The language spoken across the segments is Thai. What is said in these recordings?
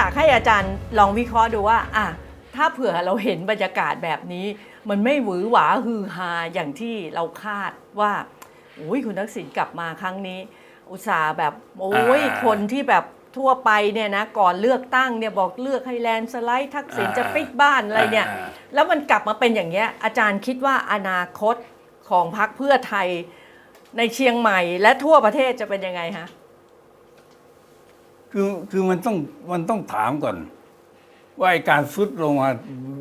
อยากให้อาจารย์ลองวิเคราะห์ดูว่าอะถ้าเผื่อเราเห็นบรรยากาศแบบนี้ มันไม่หวือหวาฮือฮาอย่างที่เราคาดว่าโอ้ยคุณทักษิณกลับมาครั้งนี้ อุตส่าห์แบบโอ้ยอ่าคนที่แบบทั่วไปเนี่ยนะก่อนเลือกตั้งเนี่ยบอกเลือกให้แลนด์สไลด์ทักษิณจะปิดบ้านอะไรเนี่ยาแล้วมันกลับมาเป็นอย่างเงี้ยอาจารย์คิดว่าอนาคตของพรรคเพื่อไทยในเชียงใหม่และทั่วประเทศจะเป็นยังไงฮะ คือคือมันต้องมันต้องถามก่อน ว่าไอ้การซุดลงมา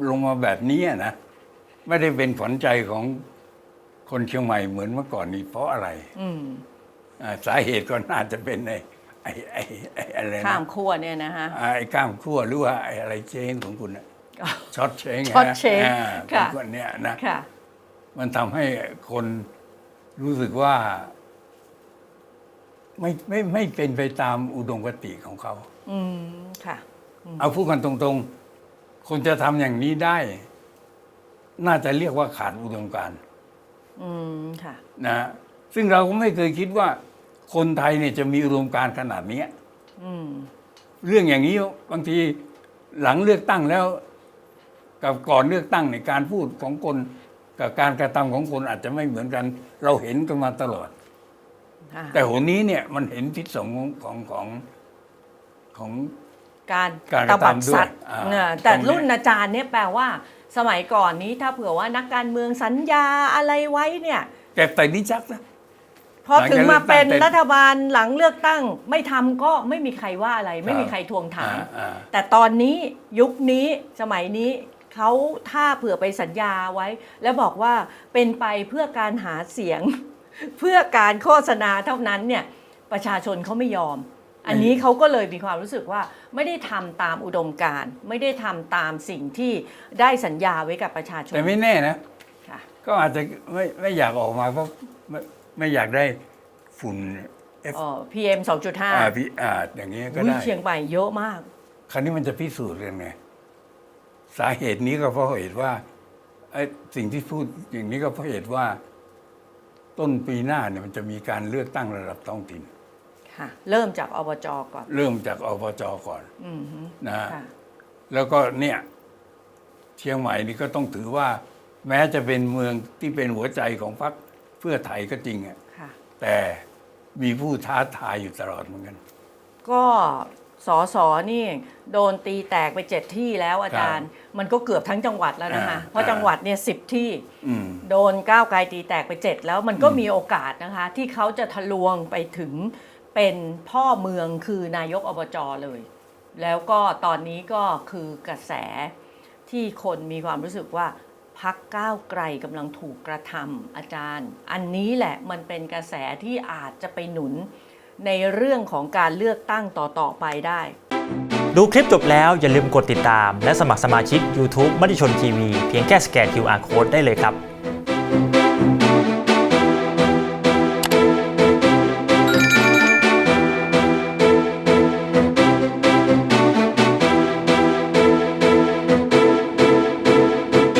ลงมาแบบนี้อะนะไม่ได้เป็นขวัญใจของคนเชียงใหม่เหมือนเมื่อก่อนนี้เพราะอะไรอืมอ่าสาเหตุก็น่าจะเป็นไอ้ไอ้ไอ้ไอ้อะไรนะข้ามขั้วเนี่ยนะฮะอ่าไอ้ก้ามขั้วหรือว่าไอ้อะไรเชงของคุณน่ะช็อตเชงช็อตเชงอ่าค่ะของคนเนี้ยนะค่ะมันทำให้คนรู้สึกว่า ไม่ไม่ไม่เป็นไปตามอุดมคติของเขา อืมค่ะ เอาพูดกันตรงๆ คนจะทำอย่างนี้ได้ น่าจะเรียกว่าขาดอุดมการณ์อืมค่ะนะซึ่งเราก็ไม่เคยคิดว่า คนไทยเนี่ยจะมีอุดมการณ์ขนาดเนี้ย อืมเรื่องอย่างนี้บางทีหลังเลือกตั้งแล้ว กับก่อนเลือกตั้งในการพูดของคนกับการกระทำของคนอาจจะไม่เหมือนกัน เราเห็นกันมาตลอดค่ะ แต่หนนี้เนี่ยมันเห็นทิศสงของของของของการการกตระบัดทำด้วยสัตว์อ่าเนี่ยแต่ตรงนี้รุ่นอาจารย์เนี่ยแปลว่า สมัยก่อนนี้ถ้าเผื่อว่านักการเมืองสัญญาอะไรไว้เนี่ยแต่แต่นี่ชักนะพอถึงมาเป็นหลังจากเลือกตั้งรัฐบาลหลังเลือกตั้ง ไม่ทำก็ไม่มีใครว่าอะไร ไม่มีใครทวงถามอ่อ่าแต่ตอนนี้ยุคนี้สมัยนี้เขาถ้าเผื่อไปสัญญาไว้ แล้วบอกว่าเป็นไปเพื่อการหาเสียง เพื่อการโฆษณาเท่านั้นเนี่ยประชาชนเขาไม่ยอม อันนี้เขาก็เลยมีความรู้สึกว่าไม่ได้ทำตามอุดมการณ์ไม่ได้ทำตามสิ่งที่ได้สัญญาไว้กับประชาชนแต่ไม่แน่นะค่ะก็อาจจะไม่ไม่อยากออกมาเพราะไม่ไม่อยากได้ฝุ่น F อ๋อ PM อ่า2.5พี่อ่าอย่างนี้ก็อุ๊ยได้เชียงใหม่เยอะมาก คราวนี้มันจะพิสูจน์กันไงสาเหตุนี้ก็เพราะเหตุว่าไอ้สิ่งที่พูดอย่างนี้ก็เพราะเหตุว่า ต้นปีหน้าเนี่ยมันจะมีการเลือกตั้งระดับท้องถิ่น ค่ะ เริ่มจากอบจก่อน เริ่มจากอบจก่อนอืมฮึนะฮะค่ะ แล้วก็เนี่ยเชียงใหม่นี่ก็ต้องถือว่า แม้จะเป็นเมืองที่เป็นหัวใจของพรรคเพื่อไทยก็จริงอะค่ะ แต่มีผู้ท้าทายอยู่ตลอดเหมือนกัน ก็ สอสอนี่โดนตีแตกไปเจ็ดที่แล้วอาจารย์ มันก็เกือบทั้งจังหวัดแล้วนะคะอ่าเพราะจังหวัดเนี่ยสิบที่อืมโดนก้าวไกลตีแตกไปเจ็ดแล้วมันก็มีโอกาสนะคะ ที่เขาจะทะลวงไปถึงเป็นพ่อเมืองคือนายกอบจเลย แล้วก็ตอนนี้ก็คือกระแสที่คนมีความรู้สึกว่าพักก้าวไกลกำลังถูกกระทำอาจารย์ อันนี้แหละมันเป็นกระแสที่อาจจะไปหนุน ในเรื่องของการเลือกตั้งต่อๆไปได้ ดูคลิปจบแล้วอย่าลืมกดติดตาม และสมัครสมาชิก YouTube มติชนทีวีเพียงแค่สแกน QR Code ได้เลยครับ